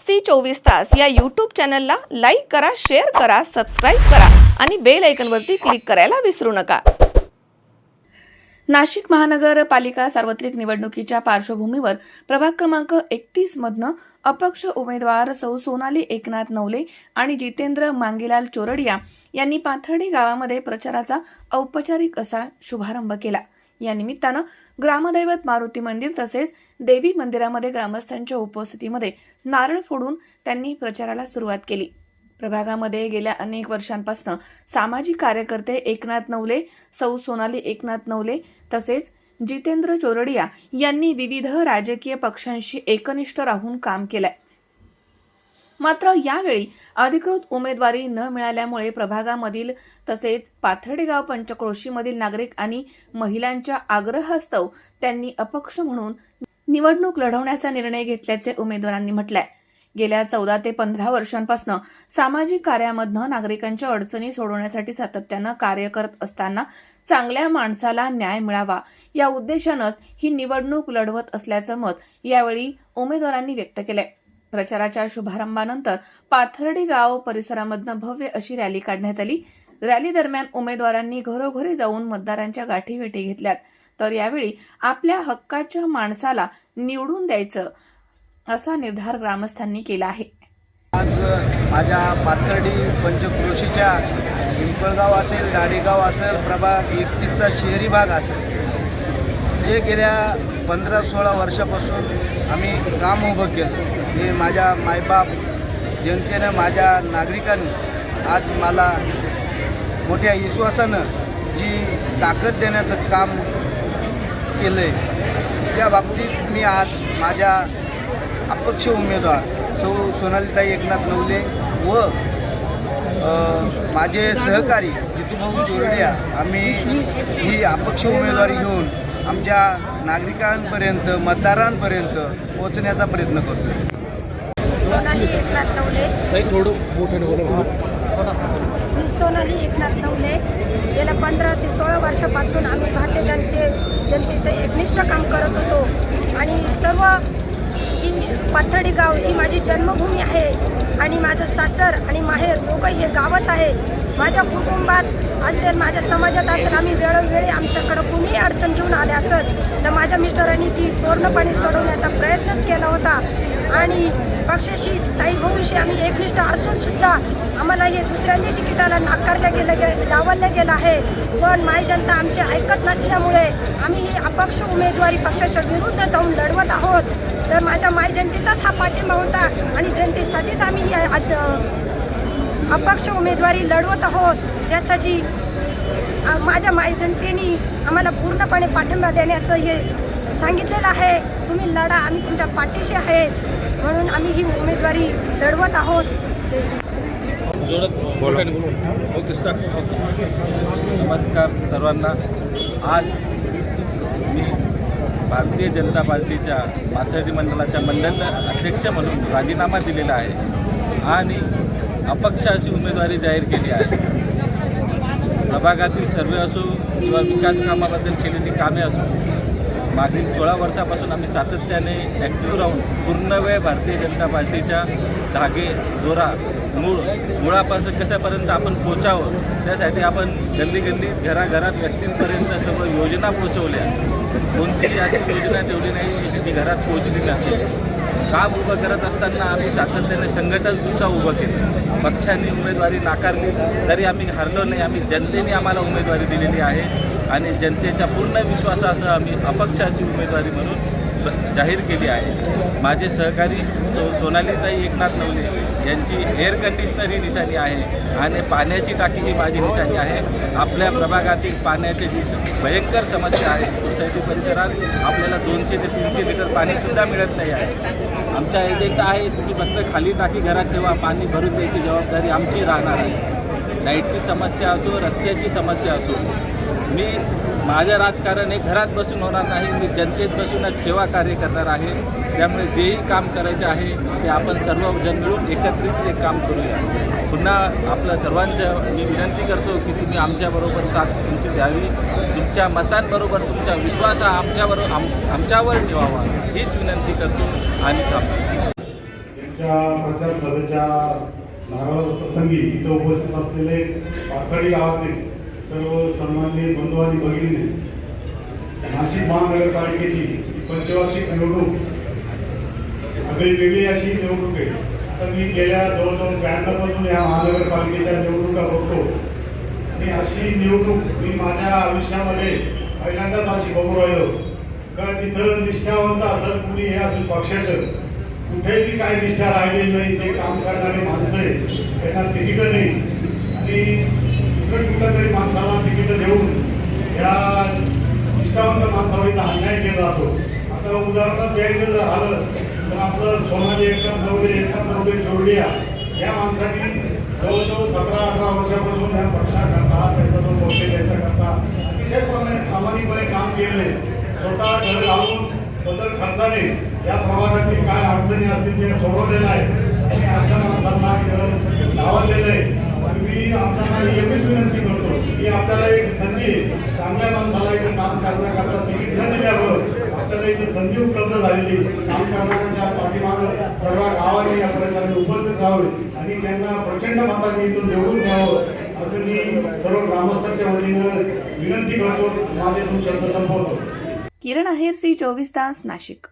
C चोवीस तास या यूट्यूब चॅनलला लाईक करा शेअर करा सबस्क्राईब करा आणि बेल ऐकनवरती क्लिक करायला विसरू नका. नाशिक महानगरपालिका सार्वत्रिक निवडणुकीच्या पार्श्वभूमीवर प्रभाग क्रमांक एकतीसमधनं अपक्ष उमेदवार सौ सोनाली एकनाथ नवले आणि जितेंद्र मांगेलाल चोरडिया यांनी पाथर्डी गावामध्ये प्रचाराचा औपचारिक असा शुभारंभ केला. या निमित्तानं ग्रामदैवत मारुती मंदिर तसेच देवी मंदिरामध्ये ग्रामस्थांच्या उपस्थितीमध्ये नारळ फोडून त्यांनी प्रचाराला सुरुवात केली. प्रभागामध्ये गेल्या अनेक वर्षांपासून सामाजिक कार्यकर्ते एकनाथ नवले सौ सोनाली एकनाथ नवले तसेच जितेंद्र चोरडिया यांनी विविध राजकीय पक्षांशी एकनिष्ठ राहून काम केलंय. मात्र यावेळी अधिकृत उमेदवारी न मिळाल्यामुळे प्रभागामधील तसेच पाथर्डेगाव पंचक्रोशीमधील नागरिक आणि महिलांच्या आग्रहास्तव त्यांनी अपक्ष म्हणून निवडणूक लढवण्याचा निर्णय घेतल्याचे उमेदवारांनी म्हटलंय. गेल्या चौदा ते पंधरा वर्षांपासून सामाजिक कार्यामधनं नागरिकांच्या अडचणी सोडवण्यासाठी सातत्यानं कार्य करत असताना चांगल्या माणसाला न्याय मिळावा या उद्देशानंच ही निवडणूक लढवत असल्याचं मत यावेळी उमेदवारांनी व्यक्त केलंय. प्रचाराच्या शुभारंभानंतर पाथर्डी गाव परिसरामधनं भव्य अशी रॅली काढण्यात आली. रॅली दरम्यान उमेदवारांनी घरोघरी जाऊन मतदारांच्या गाठीभेटी घेतल्यात. तर यावेळी आपल्या हक्काच्या माणसाला निवडून द्यायचं असा निर्धार ग्रामस्थांनी केला आहे. आज माझ्या पाथर्डी पंचक्रोशीच्या पिंपळगाव असेल गाडेगाव असेल प्रभाग एकतीसचा शहरी भाग असेल जे गेल्या पंधरा सोळा वर्षापासून आम्ही काम उभं केलं. हे माझ्या मायबाप जनतेनं माझ्या नागरिकांनी आज मला मोठ्या विश्वासानं जी ताकद देण्याचं काम केलं आहे त्या बाबतीत मी आज माझ्या अपक्ष उमेदवार सौ सोनालीताई एकनाथ नवले व माझे सहकारी जितूभाऊ चोरडिया आम्ही ही अपक्ष उमेदवारी घेऊन आमच्या नागरिकांपर्यंत मतदारांपर्यंत पोहोचण्याचा प्रयत्न करतो सोनाली एकनाथ नवले मी सोनाली एकनाथ नवले गेल्या पंधरा ते सोळा वर्षापासून आम्ही भारतीय जनते जनतेचं एकनिष्ठ काम करत होतो. आणि सर्व ही पाथर्डी गाव ही माझी जन्मभूमी आहे. आणि माझं सासर आणि माहेर दोघं हे गावच आहे. माझ्या कुटुंबात असेल माझ्या समाजात असेल आम्ही वेळोवेळी आमच्याकडं कुणीही अडचण घेऊन आले असेल तर माझ्या मिस्टरांनी ती पूर्णपणे सोडवण्याचा प्रयत्नच केला होता. आणि पक्षाशी ताई भाऊशी आम्ही एकनिष्ठ असून सुद्धा आम्हाला हे दुसऱ्यांनी तिकिटाला नाकारलं गेलं गे डावललं गेलं आहे. पण माय जनता आमची ऐकत नसल्यामुळे आम्ही ही अपक्ष उमेदवारी पक्षाच्या विरुद्ध जाऊन लढवत आहोत. तर माझ्या माय जनतेचाच हा पाठिंबा होता आणि जनतेसाठीच आम्ही ही अपक्ष उमेदवारी लढवत आहोत. त्यासाठी माझ्या माय जनतेने आम्हाला पूर्णपणे पाठिंबा देण्याचं हे सांगितलेलं आहे. तुम्ही लढा आम्ही तुमच्या पाठीशी आहे. म्हणून आम्ही ही उमेदवारी लढवत आहोत. स्टार्ट नमस्कार सर्वांना. आज मी भारतीय जनता पार्टीच्या पाथर्डी मंडळाच्या मंडळ अध्यक्ष म्हणून राजीनामा दिलेला आहे. आणि अपक्ष अशी उमेदवारी जाहीर केली आहे. प्रभागातील सर्वे असो किंवा विकास कामाबद्दल केलेली कामे असो मागील सोळा वर्षापासून आम्ही सातत्याने ॲक्टिव्ह राहून पूर्ण वेळ भारतीय जनता पार्टीच्या धागे दोरा मूळ मुळापासून कशापर्यंत आपण पोचावं त्यासाठी आपण गल्ली गल्ली घराघरात व्यक्तींपर्यंत सर्व योजना पोचवल्या कोणतीही अशी योजना ठेवली नाही की ती घरात पोचली नसेल काम उभं करत असताना आम्ही सातत्याने संघटनसुद्धा उभं केलं. पक्षाने उमेदवारी नाकारली तरी आम्ही हरलो नाही. आम्ही जनतेने आम्हाला उमेदवारी दिलेली आहे आणि जनतेच्या पूर्ण विश्वासासह आम्ही अपक्ष अशी उमेदवारी म्हणून जाहीर केली आहे. माझे सहकारी सो सोनालीताई एकनाथ नवले यांची एअर कंडिशनर ही निशाणी आहे आणि पाण्याची टाकी ही माझी निशाणी आहे. आपल्या प्रभागातील पाण्याची जी भयंकर समस्या आहे सोसायटी परिसरात आपल्याला दोनशे ते तीनशे लिटर पाणीसुद्धा मिळत नाही आहे. आमचा एजेंडा आहे तुम्ही फक्त खाली टाकी घरात ठेवा पाणी भरून द्यायची जबाबदारी आमची राहणार आहे. लाईटची समस्या असो रस्त्याची समस्या असो मी माझं राजकारण हे घरात बसून होणार नाही मी जनतेत बसूनच सेवा कार्य करणार आहे. त्यामुळे जेही काम करायचे आहे ते आपण सर्वजण मिळून एकत्रित ते काम करूया. पुन्हा आपलं सर्वांचं मी विनंती करतो की तुम्ही आमच्याबरोबर साथ तुमची द्यावी. तुमच्या मतांबरोबर तुमचा विश्वास हा आमच्याबरोबर आम आमच्यावर ठेवावा. हीच विनंती करतो आणि थांबतो प्रचार सभेच्या नारळ प्रसंगी इथं उपस्थित असलेले पाथडी गावातील सर्व सन्मान्य बंधू आणि भगिनीने नाशिक महानगरपालिकेची पंचवार्षिक निवडणूक आगळी वेगळी अशी निवडणूक आहे. आता मी गेल्या जवळजवळ ब्याण्णवपासून या महानगरपालिकेच्या निवडणुका बघतो. आणि अशी निवडणूक मी माझ्या आयुष्यामध्ये पहिल्यांदाच अशी बघू राहिलो. कारण तिथं निष्ठावंत असेल कुणी हे असेल पक्षाचं कुठेही काही निष्ठा राहिलेली नाही ते काम करणारे माणसं आहे त्यांना तिकीट नाही. आणि दुसरं कुठल्या तरी माणसाला तिकीट देऊन या निष्ठावंत माणसावर इथं अन्याय केला जातो. आता उदाहरणार्थ द्यायचं जर आलं तर आपलं सोनाली एकनाथ चौधरी एकनाथ चौधरी जोडलिया या माणसाने जवळजवळ सतरा अठरा वर्षापासून या पक्षाकरता त्याचा जो मोर्चे द्यायचा करता अतिशयपणे प्रामाणिकपणे काम केले. स्वतः घर घालून स्वतः खर्चाने या प्रभागातील काय अडचणी असतील ते सोडवलेलं आहे. आणि अशा माणसांना इथं लावलेलं आहे पण मी आपल्याला एवढीच विनंती करतो की आपल्याला एक संधी चांगल्या माणसाला इथं काम करण्याकरता तिकीट न दिल्यावर आपल्याला इथे संधी उपलब्ध काम करणाऱ्यांच्या पाठीमागं सर्व गावाने या परिसरात उपस्थित राहावे आणि त्यांना प्रचंड मताने इथून निवडून द्यावं असं मी सर्व ग्रामस्थांच्या वतीनं विनंती करतो माझे दोन शब्द संपवतो. किरण आहेर सी चोवीस तास नाशिक.